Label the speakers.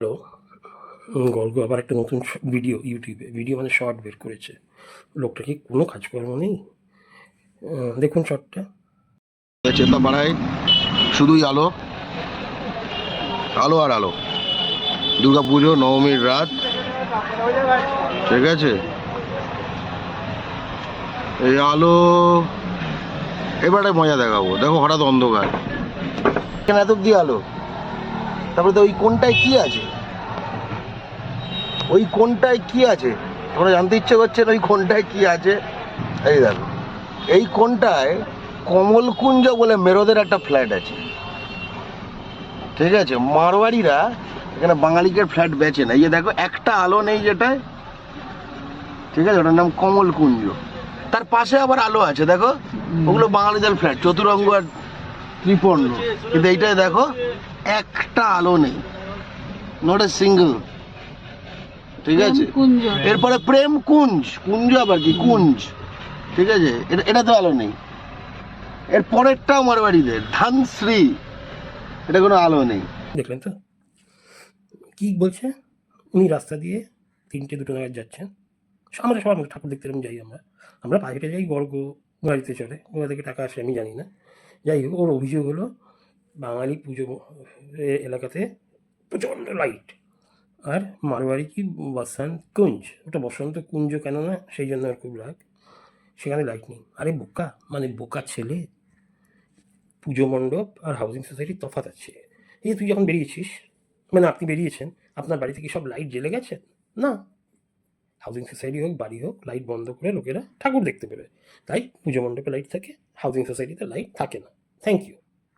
Speaker 1: Hello গল্প, আবার একটা নতুন ভিডিও ইউটিউবে ভিডিও মানে শর্ট বের করেছে। লোকটা কি কোনো কাজকর্ম নেই? দেখুন শর্টটা
Speaker 2: চেতাপাড়ায় শুধুই আলো। আলো আর আলো। দুর্গা পুজো, নবমীর রাত। ঠিক আছে? এই আলো, এবারে মজা দেখাবো। দেখো হঠাৎ অন্ধকার। এত অব্দি আলো? তারপরে তো ওই কোনটায় কি আছে? ওই কোনটায় কি আছে? তোমরা জানতে ইচ্ছে করছে ওই কোনটায় কি আছে? এই দেখো, এই কোনটায় কমলকুঞ্জ বলে মেরোদের একটা ফ্ল্যাট আছে। ঠিক আছে মারোয়ারিরা এখানে বাঙালিকে ফ্ল্যাট বেচে না এই যে দেখো, একটা আলো নেই যেটায়। ঠিক আছে, ওটার নাম কমলকুঞ্জ। তার পাশে আবার আলো আছে, দেখো। ওগুলো বাঙালিদের ফ্ল্যাট, চতুরঙ্গ আর ত্রিপর্ণ কিন্তু এইটায় দেখো একটা আলো নেই। নট এ সিঙ্গল ঠিক আছে? এরপরে প্রেম কুঞ্জ কুঞ্জ আবার কি? কুঞ্জ। ঠিক আছে? এটা এটা তো আলো নেই। এর পরেরটাও মারবাড়িদের ধানশ্রী। এটা কোনো আলো নেই।
Speaker 1: দেখলেন তো? কি বলছে? উনি রাস্তা দিয়ে তিনটে দুটো নাগাদ যাচ্ছেন। আমরা সবার ঠাকুর দেখতে যাই আমরা। আমরা বাইরে যাই গর্গ গাড়িতে চলে কোথা থেকে টাকা আসে, আমি জানি না। যাই হোক, ওর অভিযোগ হলো, বাঙালি পুজো এলাকাতে প্রচণ্ড লাইট আর মারোয়ারি কি বসন্ত কুঞ্জ ওটা বসন্ত কুঞ্জ কেন না, সেই জন্য আর খুব রাগ। সেখানে লাইট নেই। আরে বোকা মানে বোকা ছেলে, পুজো মণ্ডপ আর হাউজিং সোসাইটির তফাৎ আছে। এই তুই যখন বেরিয়েছিস মানে আপনি বেরিয়েছেন, আপনার বাড়িতে কি সব লাইট জ্বেলে গেছে? না। হাউজিং সোসাইটি হোক, বাড়ি হোক লাইট বন্ধ করে লোকেরা ঠাকুর দেখতে পেরে তাই পুজো মণ্ডপে লাইট থাকে হাউজিং সোসাইটিতে লাইট থাকে না। Thank you